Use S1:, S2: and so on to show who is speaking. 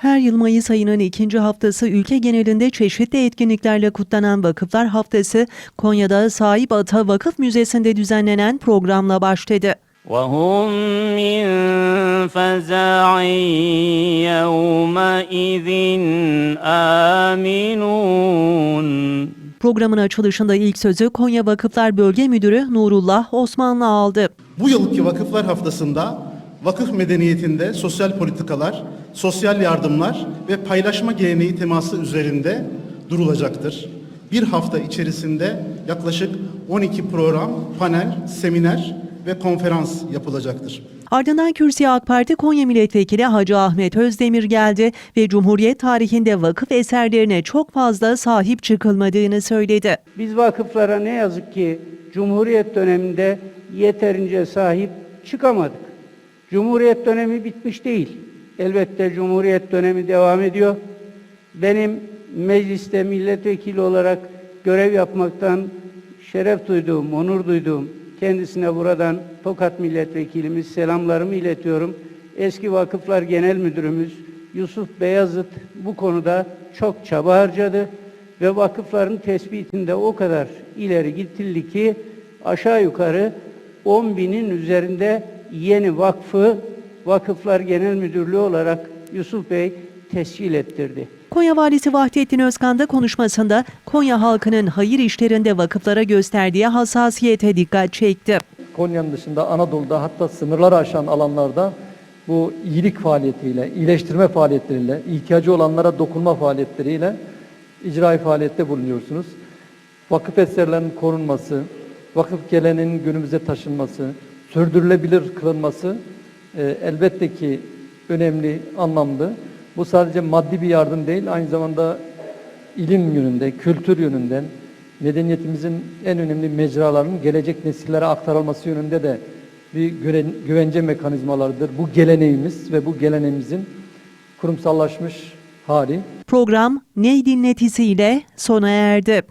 S1: Her yıl Mayıs ayının ikinci haftası ülke genelinde çeşitli etkinliklerle kutlanan Vakıflar Haftası, Konya'da Sahip Ata Vakıf Müzesi'nde düzenlenen programla başladı.
S2: وهم من فزع يومئذ آمنون
S1: Programın açılışında ilk sözü Konya Vakıflar Bölge Müdürü Nurullah Osmanlı aldı.
S3: Bu yılki Vakıflar Haftası'nda vakıf medeniyetinde sosyal politikalar, sosyal yardımlar ve paylaşma geleneği teması üzerinde durulacaktır. Bir hafta içerisinde yaklaşık 12 program, panel, seminer ve konferans yapılacaktır.
S1: Ardından kürsüye AK Parti Konya Milletvekili Hacı Ahmet Özdemir geldi ve Cumhuriyet tarihinde vakıf eserlerine çok fazla sahip çıkılmadığını söyledi.
S4: Biz vakıflara ne yazık ki Cumhuriyet döneminde yeterince sahip çıkamadık. Cumhuriyet dönemi bitmiş değil. Elbette Cumhuriyet dönemi devam ediyor. Benim mecliste milletvekili olarak görev yapmaktan şeref duyduğum, onur duyduğum kendisine buradan Tokat milletvekilimiz selamlarımı iletiyorum. Eski Vakıflar Genel Müdürümüz Yusuf Beyazıt bu konuda çok çaba harcadı ve vakıfların tespitinde o kadar ileri gittildi ki aşağı yukarı 10 binin üzerinde yeni vakfı Vakıflar Genel Müdürlüğü olarak Yusuf Bey tescil ettirdi.
S1: Konya Valisi Vahdettin Özkan da konuşmasında Konya halkının hayır işlerinde vakıflara gösterdiği hassasiyete dikkat çekti.
S5: Konya'nın dışında Anadolu'da hatta sınırları aşan alanlarda bu iyilik faaliyetiyle, iyileştirme faaliyetleriyle, ihtiyacı olanlara dokunma faaliyetleriyle icraî faaliyette bulunuyorsunuz. Vakıf eserlerinin korunması, vakıf geleneğinin günümüze taşınması, sürdürülebilir kılınması e, elbette ki önemli, anlamlı. Bu sadece maddi bir yardım değil, aynı zamanda ilim yönünde, kültür yönünden, medeniyetimizin en önemli mecralarının gelecek nesillere aktarılması yönünde de bir güven- güvence mekanizmalarıdır. Bu geleneğimiz ve bu geleneğimizin kurumsallaşmış hali.
S1: Program Ney dinletisiyle sona erdi.